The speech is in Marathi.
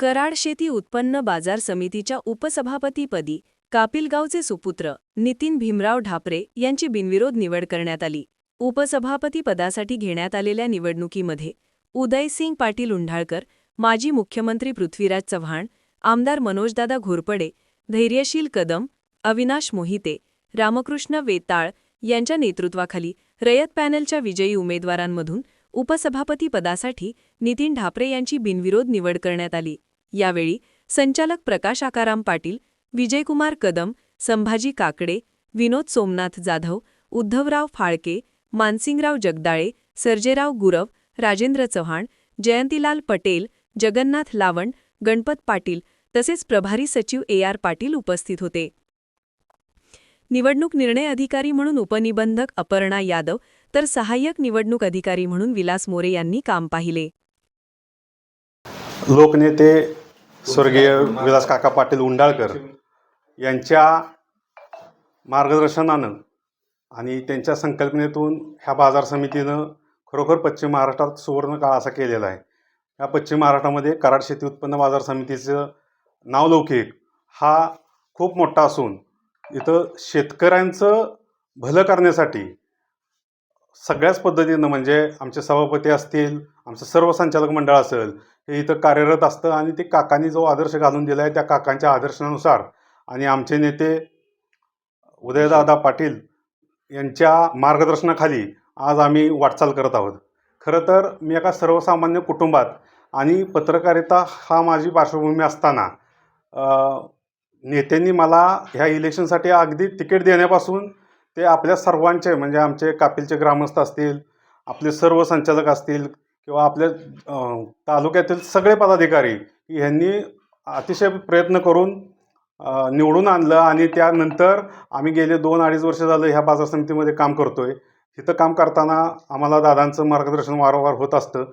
कराड शेती उत्पन्न बाजार समितीच्या उपसभापतीपदी कापिलगावचे सुपुत्र नितीन भीमराव ढापरे यांची बिनविरोध निवड करण्यात आली. उपसभापती पदासाठी घेण्यात आलेल्या निवडणुकीमध्ये उदयसिंग पाटील उंढाळकर माजी मुख्यमंत्री पृथ्वीराज चव्हाण आमदार मनोजदादा घोरपडे धैर्यशील कदम अविनाश मोहिते रामकृष्ण वेताळ यांच्या नेतृत्वाखाली रयत पॅनलच्या विजयी उमेदवारांमधून उपसभापती पदासाठी नितीन ढापरे यांची बिनविरोध निवड करण्यात आली. यावेळी संचालक प्रकाश आकाराम पाटील विजयकुमार कदम संभाजी काकडे विनोद सोमनाथ जाधव उद्धवराव फाळके मानसिंगराव जगदाळे सर्जेराव गुरव राजेंद्र चव्हाण जयंतीलाल पटेल जगन्नाथ लावण गणपत पाटील तसेच प्रभारी सचिव ए आर पाटील उपस्थित होते. निवडणूक निर्णय अधिकारी म्हणून उपनिबंधक अपर्णा यादव तर सहाय्यक निवडणूक अधिकारी म्हणून विलास मोरे यांनी काम पाहिले. लोकनेते स्वर्गीय विलास काका पाटील उंडाळकर यांच्या मार्गदर्शनानं आणि त्यांच्या संकल्पनेतून ह्या बाजार समितीनं खरोखर पश्चिम महाराष्ट्रात सुवर्ण काळ असा केलेला आहे. या पश्चिम महाराष्ट्रामध्ये कराड शेती उत्पन्न बाजार समितीचं नावलौकिक हा खूप मोठा असून इथं शेतकऱ्यांचं भलं करण्यासाठी सगळ्याच पद्धतीनं म्हणजे आमचे सभापती असतील आमचं सर्व संचालक मंडळ असेल हे इथं कार्यरत असतं आणि ते काकांनी जो आदर्श घालून दिला आहे त्या काकांच्या आदर्शानुसार आणि आमचे नेते उदयदादा पाटील यांच्या मार्गदर्शनाखाली आज आम्ही वाटचाल करत आहोत. खरं तर मी एका सर्वसामान्य कुटुंबात आणि पत्रकारिता हा माझी पार्श्वभूमी असताना नेत्यांनी मला ह्या इलेक्शनसाठी अगदी तिकीट देण्यापासून ते आपल्या सर्वांचे म्हणजे आमचे कापिलचे ग्रामस्थ असतील आपले सर्व संचालक असतील किंवा आपल्या तालुक्यातील सगळे पदाधिकारी ह्यांनी अतिशय प्रयत्न करून निवडून आणलं आणि त्यानंतर आम्ही गेले दोन अडीच वर्ष झालं ह्या बाजार समितीमध्ये काम करतो आहे तिथं काम करताना आम्हाला दादांचं मार्गदर्शन वारंवार होत असतं.